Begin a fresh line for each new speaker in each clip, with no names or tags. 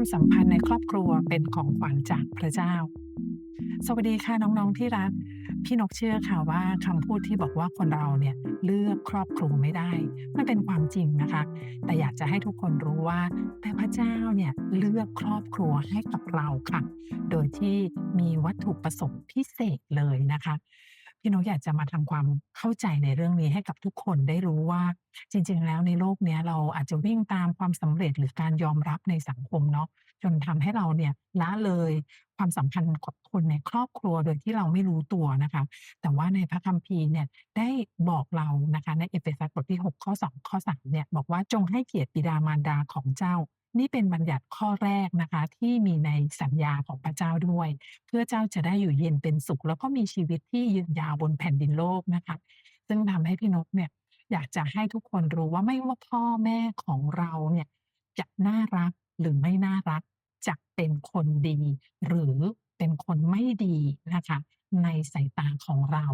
ความสัมพันธ์ในครอบครัวเป็นของขวัญจากพระเจ้า สวัสดีค่ะน้องๆที่รัก พี่นกเชื่อค่ะว่าคำพูดที่บอกว่าคนเราเนี่ยเลือกครอบครัวไม่ได้ มันเป็นความจริงนะคะ แต่อยากจะให้ทุกคนรู้ว่า แต่พระเจ้าเนี่ยเลือกครอบครัวให้กับเราค่ะ โดยที่มีวัตถุประสงค์พิเศษเลยนะคะ พี่นกอยากจะมาทำความเข้าใจในเรื่องนี้ให้กับทุกคนได้รู้ว่า จริง ๆ แล้วในโลกเนี้ยเราอาจจะวิ่งตามความสำเร็จหรือการยอมรับในสังคมเนาะจนทำให้เราเนี่ยละเลยความสัมพันธ์กับคนในครอบครัวโดยที่เราไม่รู้ตัวนะคะ แต่ว่าในพระคัมภีร์เนี่ยได้บอกเรานะคะในเอเฟซัสบทที่ 6 ข้อ 2 ข้อ3เนี่ยบอกว่าจงให้เกียรติบิดามารดาของเจ้า นี่เป็นบัญญัติข้อแรกนะคะ ที่มีในสัญญาของพระเจ้าด้วย เพื่อเจ้าจะได้อยู่เย็นเป็นสุข แล้วก็มีชีวิตที่ยืนยาวบนแผ่นดินโลกนะคะ ซึ่งทำให้พี่นกเนี่ยอยากจะให้ทุกคนรู้ว่าไม่ว่าพ่อแม่ของเราเนี่ยจะน่ารักหรือไม่น่ารักจะเป็นคนดี หรือเป็นคนไม่ดีนะคะ ในสายตาของเรา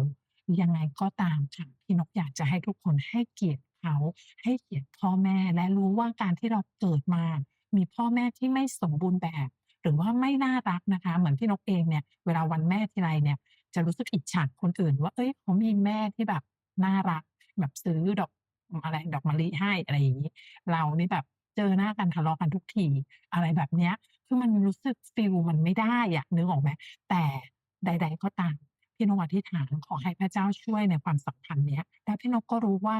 ยังไงก็ตามค่ะพี่นกอยากจะให้ทุกคนให้เกียรติเขาให้เกียรติพ่อแม่และรู้ว่าการที่เราเกิดมา มีพ่อแม่ที่ไม่สมบูรณ์แบบ หรือว่าไม่น่ารักนะคะ เหมือนพี่นกเองเนี่ยเวลาวันแม่ทีไรเนี่ยจะรู้สึกอิจฉาคนอื่น ว่าเฮ้ยเขามีแม่ที่แบบน่ารัก แบบซื้อดอกอะไรดอกมะลิให้อะไรอย่างงี้ เรานี่แบบเจอหน้ากันทะเลาะกันทุกทีอะไรแบบเนี้ยคือมันรู้สึกฟีลมันไม่ได้อะนึกออกไหม?แต่ใด ๆ ก็ตามพี่นกอธิษฐานขอให้พระเจ้าช่วยในความสัมพันธ์เนี้ยแล้วพี่นกก็รู้ว่า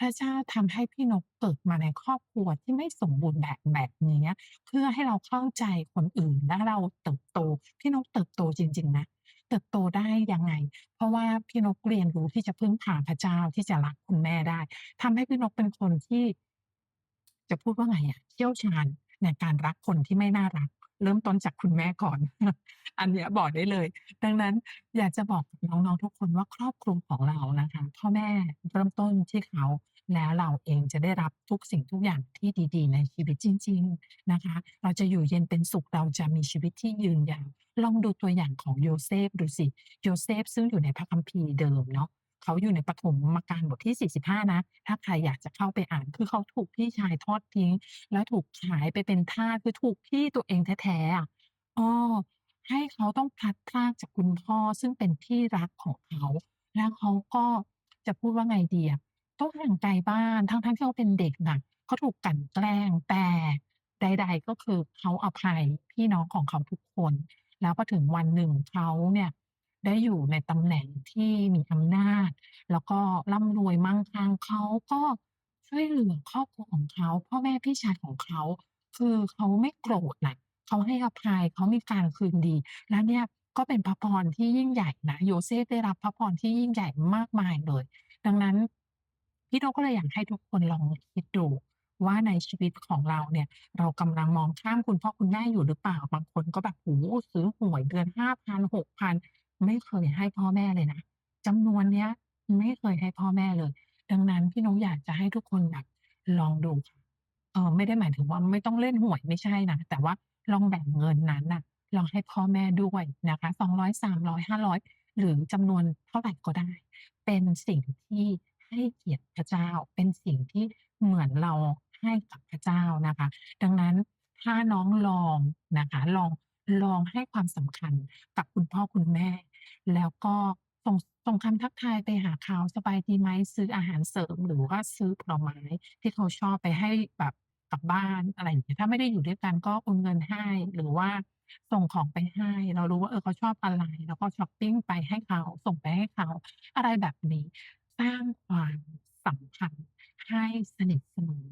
พระเจ้าทำให้พี่นกเกิดมาในครอบครัวที่ไม่สมบูรณ์แบบแบบนี้เพื่อให้เราเข้าใจคนอื่นและเราเติบโต พี่นกเติบโตจริง ๆ นะเติบโตได้ยังไง?เพราะว่าพี่นกเรียนรู้ที่จะพึ่งพาพระเจ้าที่จะรักคุณแม่ได้ทำให้พี่นกเป็นคนที่ จะพูดว่าไงอะเชี่ยวชาญในการรักคนที่ไม่น่ารัก เริ่มต้นจากคุณแม่ก่อน อันเนี้ยบอกได้เลย ดังนั้นอยากจะบอกน้องๆทุกคนว่าครอบครัวของเรานะคะพ่อแม่เริ่มต้นที่เขาแล้วเราเองจะได้รับทุกสิ่งทุกอย่างที่ดีๆ ในชีวิตจริง ๆนะคะ เราจะอยู่เย็นเป็นสุขเราจะมีชีวิตที่ยืนยาวลองดูตัวอย่างของโยเซฟดูสิโยเซฟซึ่งอยู่ในพระคัมภีร์เดิมเนาะ เขาอยู่ในปฐมมกาลบทที่ 45 นะ ถ้าใครอยากจะเข้าไปอ่าน คือเขาถูกพี่ชายทอดทิ้ง แล้วถูกขายไปเป็นทาสคือถูกพี่ตัวเองแท้ๆอะเออให้เขาต้องพลัดพรากจากคุณพ่อซึ่งเป็นที่รักของเขา แล้วเขาก็จะพูดว่าไงดีอะต้องห่างไกลบ้านทั้งๆที่เขาเป็นเด็กน่ะเขาถูกกลั่นแกล้งแต่ใด ๆ ก็คือเขาอภัยพี่น้องของเขาทุกคน แล้วพอถึงวันหนึ่งเขาเนี่ย ได้อยู่ในตำแหน่งที่มีอำนาจ แล้วก็ร่ำรวยมั่งคั่งเขาก็ช่วยเหลือครอบครัวของเขา พ่อแม่พี่ชายของเขา คือเขาไม่โกรธนะเขาให้อภัยเขามีการคืนดี แล้วเนี่ยก็เป็นพระพรที่ยิ่งใหญ่นะโยเซฟได้รับพระพรที่ยิ่งใหญ่มากมายเลย ดังนั้นพี่นกก็เลยอยากให้ทุกคนลองคิดดูว่าในชีวิตของเราเนี่ย เรากำลังมองข้ามคุณพ่อคุณแม่อยู่หรือเปล่า?บางคนก็แบบโอ้ซื้อหวยเดือน5,000 6,000 ไม่เคยให้พ่อแม่เลยนะจำนวนเนี้ย ไม่เคยให้พ่อแม่เลย ดังนั้นพี่นกองอยากจะให้ทุกคนแบบลองดูค่ะเออไม่ได้หมายถึงว่าไม่ต้องเล่นหวยไม่ใช่นะแต่ว่าลองแบ่งเงินนั้นน่ะ ลองให้พ่อแม่ด้วยนะคะ200 300 500หรือจำนวนเท่าไหร่ก็ได้ เป็นสิ่งที่ให้เกียรติพระเจ้า เป็นสิ่งที่เหมือนเราให้กับพระเจ้านะคะ ดังนั้นถ้าน้องลองนะคะ ลองลองให้ความสำคัญกับคุณพ่อคุณแม่ แล้วก็ส่งส่งคำทักทายไปหาเขาสบายดีไหม?ซื้ออาหารเสริม หรือว่าซื้อผลไม้ที่เขาชอบไปให้แบบกลับบ้านอะไรอย่างเงี้ยถ้าไม่ได้อยู่ด้วยกันก็โอนเงินให้หรือว่าส่งของไปให้ เรารู้ว่าเออเขาชอบอะไรเราก็ชอปปิ้งไปให้เขาส่งไปให้เขา อะไรแบบนี้ สร้างความสัมพันธ์ให้สนิทสนม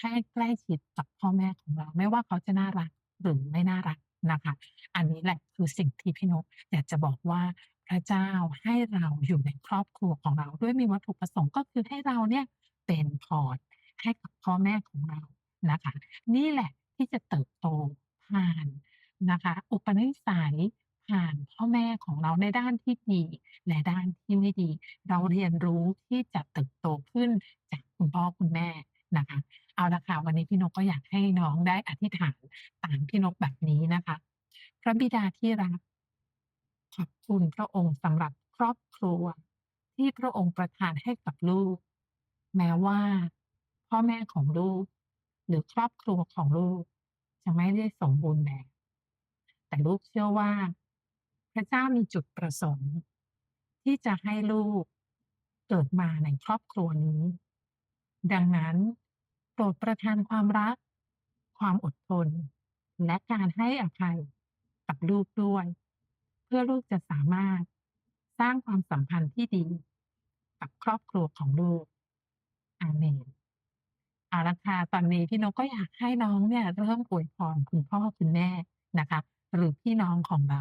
ให้ใกล้ชิดกับพ่อแม่ของเรา ไม่ว่าเขาจะน่ารักหรือไม่น่ารัก นะคะ อันนี้แหละคือสิ่งที่พี่นกอยากจะบอกว่าพระเจ้าให้เราอยู่ในครอบครัวของเราด้วยมีวัตถุประสงค์ก็คือให้เราเนี่ยเป็นพรให้กับพ่อแม่ของเรานะคะ นี่แหละที่จะเติบโตผ่านนะคะ อุปนิสัยผ่านพ่อแม่ของเราในด้านที่ดีและด้านที่ไม่ดี เราเรียนรู้ที่จะเติบโตขึ้นจากคุณพ่อคุณแม่ นะคะ เอาล่ะค่ะวันนี้พี่นกก็อยากให้น้องได้อธิษฐานตามพี่นกแบบนี้นะคะ พระบิดาที่รัก ขอบคุณพระองค์สำหรับครอบครัว ที่พระองค์ประทานให้กับลูก แม้ว่า พ่อแม่ของลูก หรือครอบครัวของลูก จะไม่ได้สมบูรณ์แบบแต่ลูกเชื่อว่า พระเจ้ามีจุดประสงค์ ที่จะให้ลูกเกิดมาในครอบครัวนี้ ดังนั้นโปรดประทานความรัก ความอดทน และการให้อภัยกับลูกด้วย เพื่อลูกจะสามารถสร้างความสัมพันธ์ที่ดี กับครอบครัวของลูก อาเมนอาละค่ะตอนนี้พี่นกก็อยากให้น้องเนี่ยเริ่มอวยพรคุณพ่อคุณแม่นะคะ หรือพี่น้องของเรา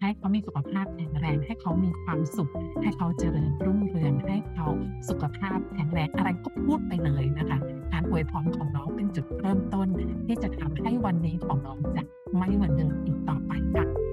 ให้เขามีสุขภาพแข็งแรง ให้เขามีความสุข ให้เขาเจริญรุ่งเรือง ให้เขาสุขภาพแข็งแรงอะไรก็พูดไปเลยนะคะ การอวยพรของน้องเป็นจุดเริ่มต้น ที่จะทำให้วันนี้ของน้องจะไม่เหมือนเดิมอีกต่อไปค่ะ